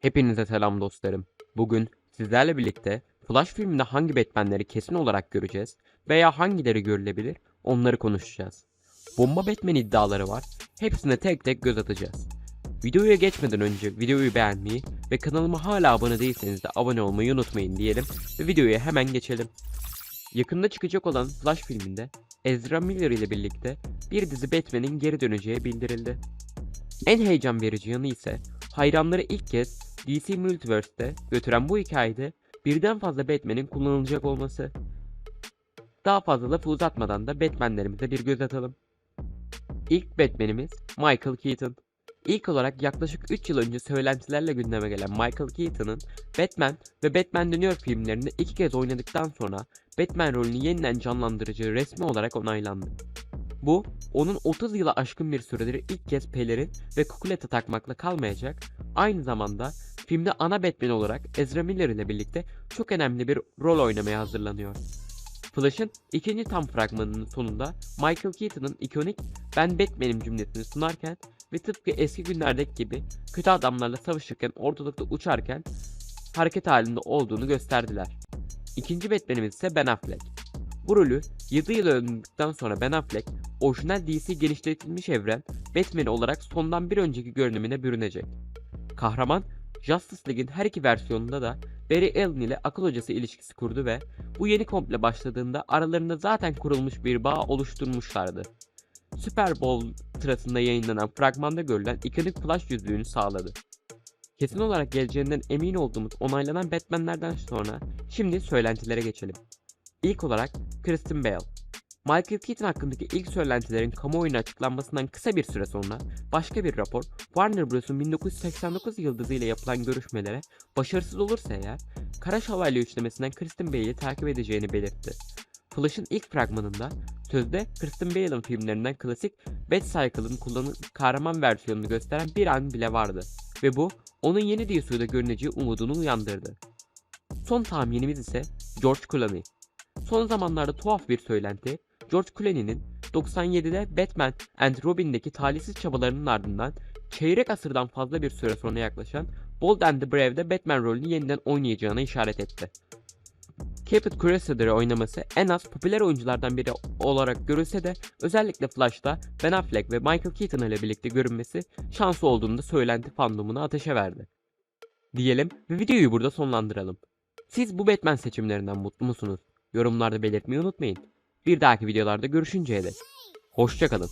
Hepinize selam dostlarım. Bugün sizlerle birlikte Flash filminde hangi Batman'leri kesin olarak göreceğiz veya hangileri görülebilir onları konuşacağız. Bomba Batman iddiaları var. Hepsine tek tek göz atacağız. Videoya geçmeden önce videoyu beğenmeyi ve kanalıma hala abone değilseniz de abone olmayı unutmayın diyelim ve videoya hemen geçelim. Yakında çıkacak olan Flash filminde Ezra Miller ile birlikte bir dizi Batman'in geri döneceği bildirildi. En heyecan verici yanı ise hayranları ilk kez DC Multiverse'te götüren bu hikayede birden fazla Batman'in kullanılacak olması. Daha fazla lafı uzatmadan da Batman'lerimize bir göz atalım. İlk Batman'imiz Michael Keaton. İlk olarak yaklaşık 3 yıl önce söylentilerle gündeme gelen Michael Keaton'ın Batman ve Batman Dönüyor filmlerinde iki kez oynadıktan sonra Batman rolünü yeniden canlandırıcı resmi olarak onaylandı. Bu, onun 30 yıla aşkın bir süredir ilk kez pelerin ve kukuleta takmakla kalmayacak, aynı zamanda filmde ana Batman olarak Ezra Miller ile birlikte çok önemli bir rol oynamaya hazırlanıyor. Flash'ın ikinci tam fragmanının sonunda Michael Keaton'ın ikonik ben Batman'im cümlesini sunarken ve tıpkı eski günlerdeki gibi kötü adamlarla savaşırken ortalıkta uçarken hareket halinde olduğunu gösterdiler. İkinci Batman'imiz ise Ben Affleck. Bu rolü 7 yıl öldükten sonra Ben Affleck, orijinal DC genişletilmiş evren Batman olarak sondan bir önceki görünümüne bürünecek. Kahraman, Justice League'in her iki versiyonunda da Barry Allen ile akıl hocası ilişkisi kurdu ve bu yeni komple başladığında aralarında zaten kurulmuş bir bağ oluşturmuşlardı. Super Bowl sırasında yayınlanan fragmanda görülen ikonik Flash yüzüğünü sağladı. Kesin olarak geleceğinden emin olduğumuz onaylanan Batman'lerden sonra şimdi söylentilere geçelim. İlk olarak Kristen Bale. Michael Keaton hakkındaki ilk söylentilerin kamuoyuna açıklanmasından kısa bir süre sonra başka bir rapor Warner Bros'un 1989 yıldızı ile yapılan görüşmelere başarısız olursa eğer Kara Şövalye üçlemesinden Kristen Bale'i takip edeceğini belirtti. Flash'ın ilk fragmanında sözde Kristen Bale'ın filmlerinden klasik Batcycle'ın kullanım kahraman versiyonunu gösteren bir an bile vardı ve bu onun yeni DCU'da görüneceği umudunu uyandırdı. Son tahminimiz ise George Clooney. Son zamanlarda tuhaf bir söylenti, George Clooney'nin 97'de Batman and Robin'deki talihsiz çabalarının ardından çeyrek asırdan fazla bir süre sonra yaklaşan Bold and the Brave'de Batman rolünü yeniden oynayacağına işaret etti. Captain Crusader'ı oynaması en az popüler oyunculardan biri olarak görülse de özellikle Flash'ta Ben Affleck ve Michael Keaton ile birlikte görünmesi şansı olduğunda söylenti fandomunu ateşe verdi. Diyelim ve videoyu burada sonlandıralım. Siz bu Batman seçimlerinden mutlu musunuz? Yorumlarda belirtmeyi unutmayın. Bir dahaki videolarda görüşünceye dek. Hoşçakalın.